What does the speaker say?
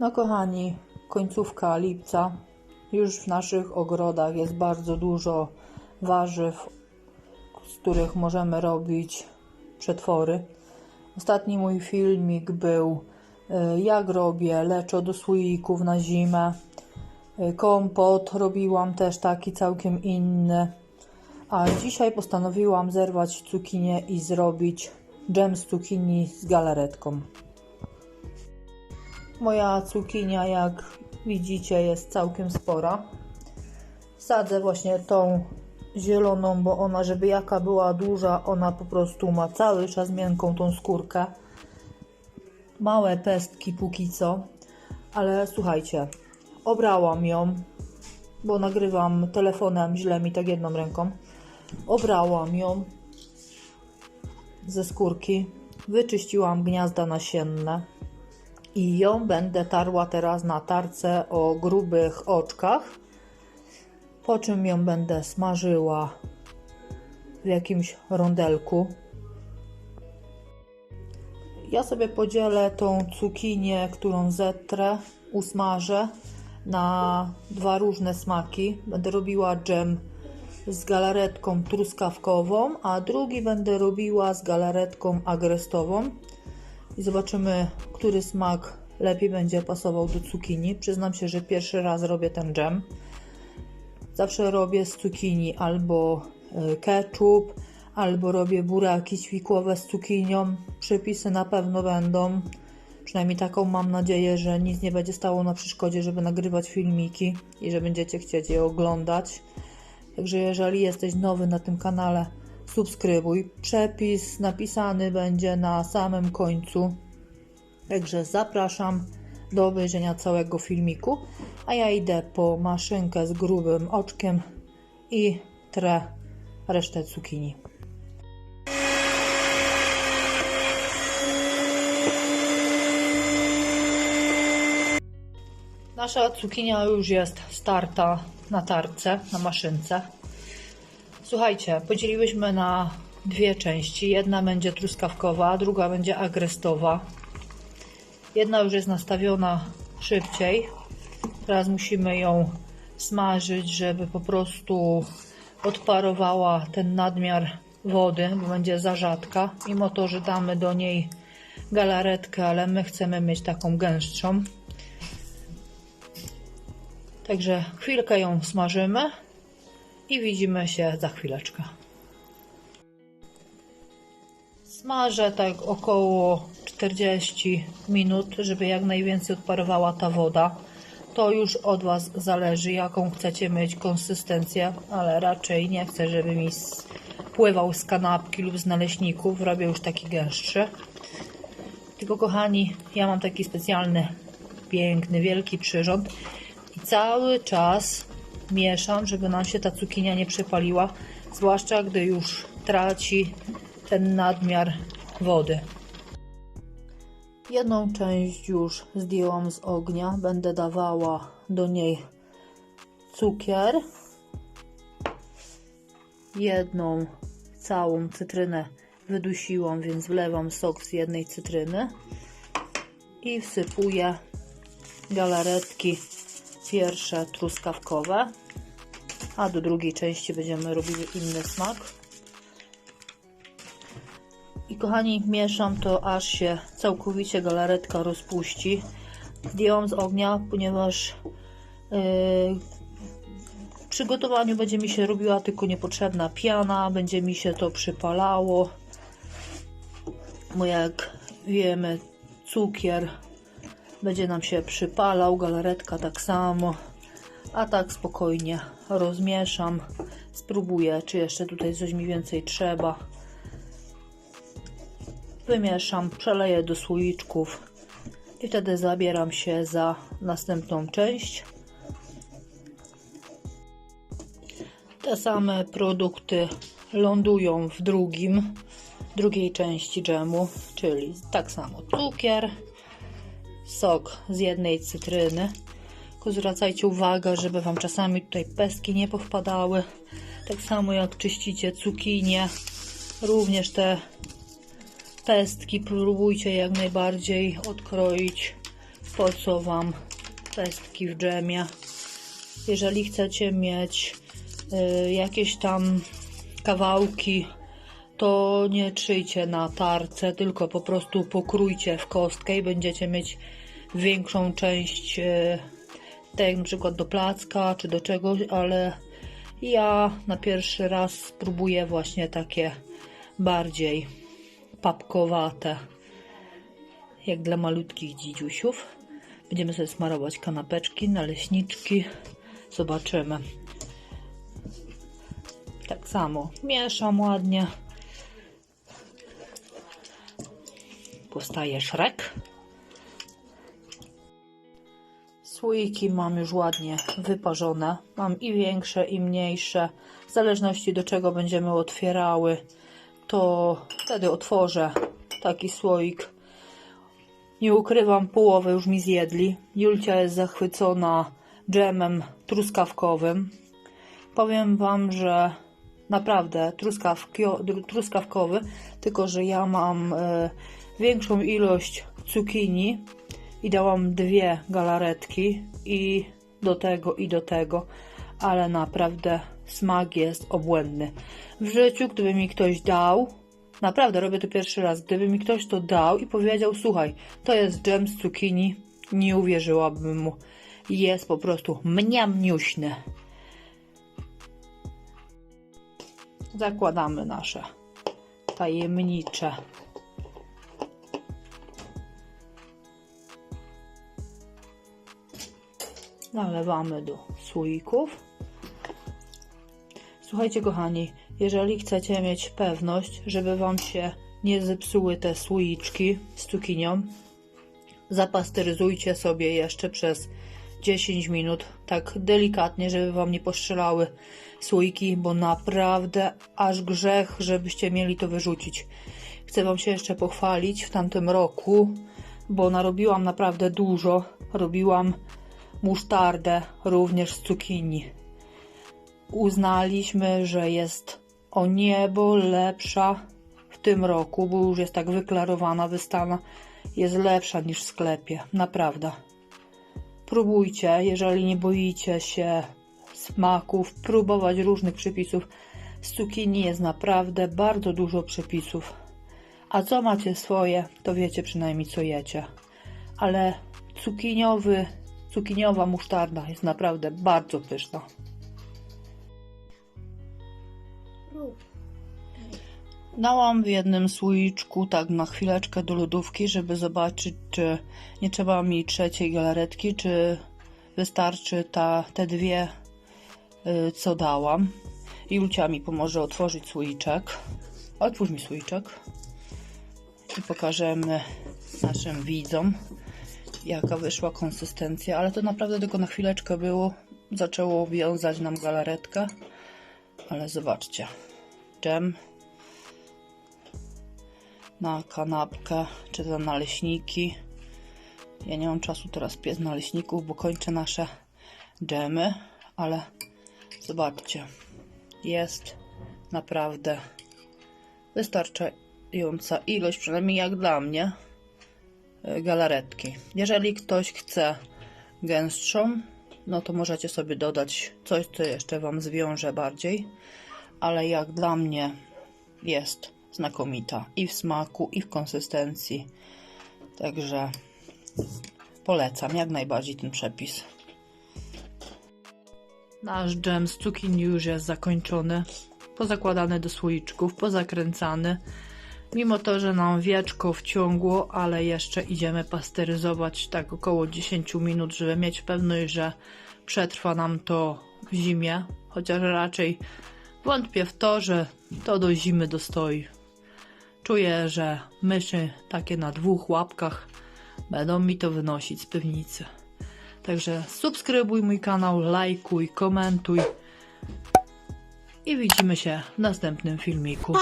No kochani, końcówka lipca. Już w naszych ogrodach jest bardzo dużo warzyw, z których możemy robić przetwory. Ostatni mój filmik był y, jak robię leczo do słoików na zimę. Y, Kompot robiłam też taki całkiem inny. A dzisiaj postanowiłam zerwać cukinię i zrobić dżem z cukinii z galaretką. Moja cukinia, jak widzicie, jest całkiem spora. Sadzę właśnie tą zieloną, bo ona, żeby jaka była duża, ona po prostu ma cały czas miękką tą skórkę. Małe pestki póki co, ale słuchajcie, obrałam ją, bo nagrywam telefonem źle mi tak jedną ręką. Obrałam ją ze skórki, wyczyściłam gniazda nasienne i ją będę tarła teraz na tarce o grubych oczkach, po czym ją będę smażyła w jakimś rondelku. Ja sobie podzielę tą cukinię, którą zetrę, usmażę na dwa różne smaki. Będę robiła dżem z galaretką truskawkową, a drugi będę robiła z galaretką agrestową i zobaczymy, który smak lepiej będzie pasował do cukinii. Przyznam się, że pierwszy raz robię ten dżem. Zawsze robię z cukinii albo y, ketchup, albo robię buraki ćwikłowe z cukinią. Przepisy na pewno będą. Przynajmniej taką mam nadzieję, że nic nie będzie stało na przeszkodzie, żeby nagrywać filmiki i że będziecie chcieć je oglądać. Także jeżeli jesteś nowy na tym kanale, subskrybuj. Przepis napisany będzie na samym końcu. Także zapraszam do obejrzenia całego filmiku, a ja idę po maszynkę z grubym oczkiem i trę resztę cukinii. Nasza cukinia już jest starta na tarce, na maszynce. Słuchajcie, podzieliłyśmy na dwie części. Jedna będzie truskawkowa, druga będzie agrestowa. Jedna już jest nastawiona szybciej. Teraz musimy ją smażyć, żeby po prostu odparowała ten nadmiar wody, bo będzie za rzadka. Mimo to, że damy do niej galaretkę, ale my chcemy mieć taką gęstszą. Także chwilkę ją smażymy i widzimy się za chwileczkę. Smażę tak około 40 minut, żeby jak najwięcej odparowała ta woda. To już od Was zależy, jaką chcecie mieć konsystencję, ale raczej nie chcę, żeby mi pływał z kanapki lub z naleśników. Robię już taki gęstszy. Tylko kochani, ja mam taki specjalny, piękny, wielki przyrząd i cały czas mieszam, żeby nam się ta cukinia nie przepaliła, zwłaszcza gdy już traci ten nadmiar wody. Jedną część już zdjęłam z ognia, będę dawała do niej cukier, jedną całą cytrynę wydusiłam, więc wlewam sok z jednej cytryny i wsypuję galaretki pierwsze truskawkowe, a do drugiej części będziemy robili inny smak. I kochani, mieszam to aż się całkowicie galaretka rozpuści. Zdjęłam z ognia, ponieważ yy, w przygotowaniu będzie mi się robiła tylko niepotrzebna piana, będzie mi się to przypalało. Bo jak wiemy, cukier będzie nam się przypalał, galaretka tak samo. A tak spokojnie rozmieszam. Spróbuję, czy jeszcze tutaj coś mi więcej trzeba. Wymieszam, przeleję do słoiczków i wtedy zabieram się za następną część. Te same produkty lądują w drugim, drugiej części dżemu, czyli tak samo cukier, sok z jednej cytryny. Tylko zwracajcie uwagę, żeby Wam czasami tutaj pestki nie powpadały. Tak samo jak czyścicie cukinię, również te pestki próbujcie jak najbardziej odkroić po co Wam pestki w dżemie. Jeżeli chcecie mieć y, jakieś tam kawałki, to nie trzyjcie na tarce, tylko po prostu pokrójcie w kostkę i będziecie mieć większą część, tak na przykład do placka czy do czegoś, ale ja na pierwszy raz spróbuję właśnie takie bardziej papkowate, jak dla malutkich dzidziusiów. Będziemy sobie smarować kanapeczki, naleśniczki. Zobaczymy. Tak samo mieszam ładnie. Powstaje szrek. Słoiki mam już ładnie wyparzone. Mam i większe, i mniejsze. W zależności do czego będziemy otwierały, to wtedy otworzę taki słoik. Nie ukrywam, połowę już mi zjedli. Julcia jest zachwycona dżemem truskawkowym. Powiem Wam, że naprawdę truskawkio- truskawkowy, tylko że ja mam e, większą ilość cukinii i dałam dwie galaretki i do tego i do tego, ale naprawdę smak jest obłędny. W życiu, gdyby mi ktoś dał, naprawdę robię to pierwszy raz, gdyby mi ktoś to dał i powiedział, słuchaj, to jest dżem z cukinii, nie uwierzyłabym mu. Jest po prostu mniamniuśny. Zakładamy nasze tajemnicze nalewamy do słoików. Słuchajcie, kochani, jeżeli chcecie mieć pewność, żeby Wam się nie zepsuły te słoiczki z cukinią, zapasteryzujcie sobie jeszcze przez 10 minut, tak delikatnie, żeby Wam nie poszczelały słoiki, bo naprawdę aż grzech, żebyście mieli to wyrzucić. Chcę Wam się jeszcze pochwalić w tamtym roku, bo narobiłam naprawdę dużo. Robiłam musztardę również z cukinii. Uznaliśmy, że jest o niebo lepsza w tym roku, bo już jest tak wyklarowana, wystana, jest lepsza niż w sklepie. Naprawdę. Próbujcie, jeżeli nie boicie się smaków, próbować różnych przepisów. Z cukinii jest naprawdę bardzo dużo przepisów. A co macie swoje, to wiecie przynajmniej co jecie. Ale cukiniowy Cukiniowa musztarda jest naprawdę bardzo pyszna. Dałam w jednym słoiczku tak na chwileczkę do lodówki, żeby zobaczyć, czy nie trzeba mi trzeciej galaretki, czy wystarczy ta, te dwie, y, co dałam. Julcia mi pomoże otworzyć słoiczek. Otwórz mi słoiczek i pokażemy naszym widzom, jaka wyszła konsystencja, ale to naprawdę tylko na chwileczkę było. Zaczęło wiązać nam galaretkę, ale zobaczcie, dżem na kanapkę, czy za naleśniki. Ja nie mam czasu teraz piec naleśników, bo kończę nasze dżemy, ale zobaczcie, jest naprawdę wystarczająca ilość, przynajmniej jak dla mnie, galaretki. Jeżeli ktoś chce gęstszą, no to możecie sobie dodać coś, co jeszcze Wam zwiąże bardziej, ale jak dla mnie jest znakomita i w smaku, i w konsystencji. Także polecam jak najbardziej ten przepis. Nasz dżem z cukinii już jest zakończony, pozakładany do słoiczków, pozakręcany. Mimo to, że nam wieczko wciągło, ale jeszcze idziemy pasteryzować tak około 10 minut, żeby mieć pewność, że przetrwa nam to w zimie. Chociaż raczej wątpię w to, że to do zimy dostoi. Czuję, że myszy takie na dwóch łapkach będą mi to wynosić z piwnicy. Także subskrybuj mój kanał, lajkuj, komentuj i widzimy się w następnym filmiku.